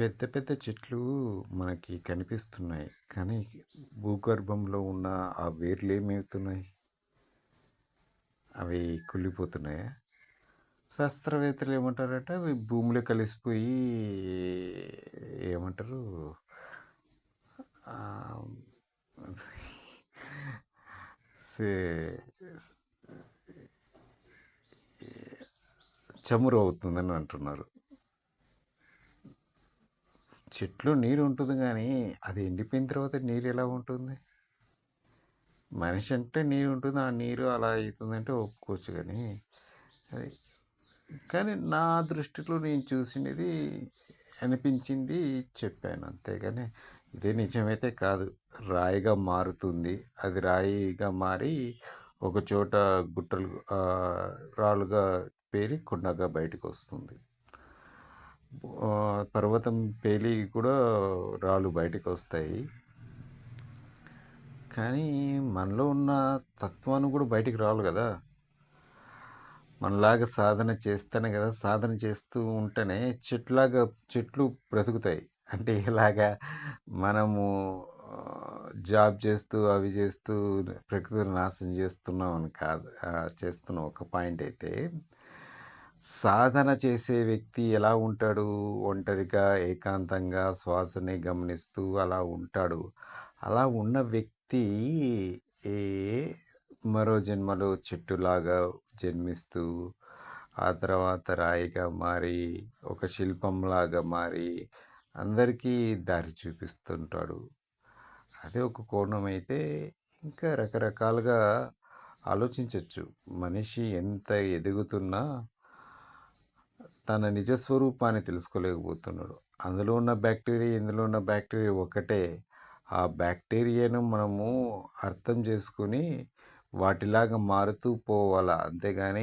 పెద్ద పెద్ద చెట్లు మనకి కనిపిస్తున్నాయి. కానీ భూగర్భంలో ఉన్న ఆ వేర్లు ఏమవుతున్నాయి? అవి కుళ్ళిపోతున్నాయా? శాస్త్రవేత్తలు ఏమంటారంటే అవి భూమిలో కలిసిపోయి ఏమంటారు? చమురు అవుతుందని అంటున్నారు. చెట్లు నీరు ఉంటుంది కానీ అది ఎండిపోయిన తర్వాత నీరు ఎలా ఉంటుంది? మనిషి అంటే నీరు ఉంటుంది. ఆ నీరు అలా అవుతుందంటే ఒప్పుకోవచ్చు కానీ అది కానీ నా దృష్టిలో నేను చూసినది, అనిపించింది చెప్పాను. అంతేగాని ఇదే నిజమైతే కాదు. రాయిగా మారుతుంది. అది రాయిగా మారి ఒకచోట గుట్టలు రాళ్ళుగా పేరి కొండగా బయటకు వస్తుంది పర్వతం పేలి కూడా రాళ్ళు బయటకొస్తాయి. కానీ మనలో ఉన్న తత్వాన్ని కూడా బయటికి రావాలి కదా మనలాగా సాధన చేస్తేనే కదా సాధన చేస్తూ ఉంటేనే చెట్లాగా చెట్లు బ్రతుకుతాయి. అంటే ఇలాగా మనము జాబ్ చేస్తూ, అవి చేస్తూ ప్రకృతిని నాశనం చేస్తున్నామని కాదు. చేస్తున్న ఒక పాయింట్ అయితే. సాధన చేసే వ్యక్తి ఎలా ఉంటాడు? ఒంటరిగా, ఏకాంతంగా శ్వాసని గమనిస్తూ అలా ఉంటాడు. అలా ఉన్న వ్యక్తి ఏ మరో జన్మలో చెట్టులాగా జన్మిస్తూ, ఆ తర్వాత రాయిగా మారి, ఒక శిల్పంలాగా మారి, అందరికీ దారి చూపిస్తుంటాడు. అదే ఒక కోణం అయితే, ఇంకా రకరకాలుగా ఆలోచించవచ్చు మనిషి ఎంత ఎదుగుతున్నా తన నిజ స్వరూపాన్ని తెలుసుకోలేకపోతున్నాడు. అందులో ఉన్న బ్యాక్టీరియా, ఇందులో ఉన్న బ్యాక్టీరియా ఒకటే. ఆ బ్యాక్టీరియాను మనము అర్థం చేసుకొని, వాటిలాగా మారుతూ పోవాలా అంతేగాని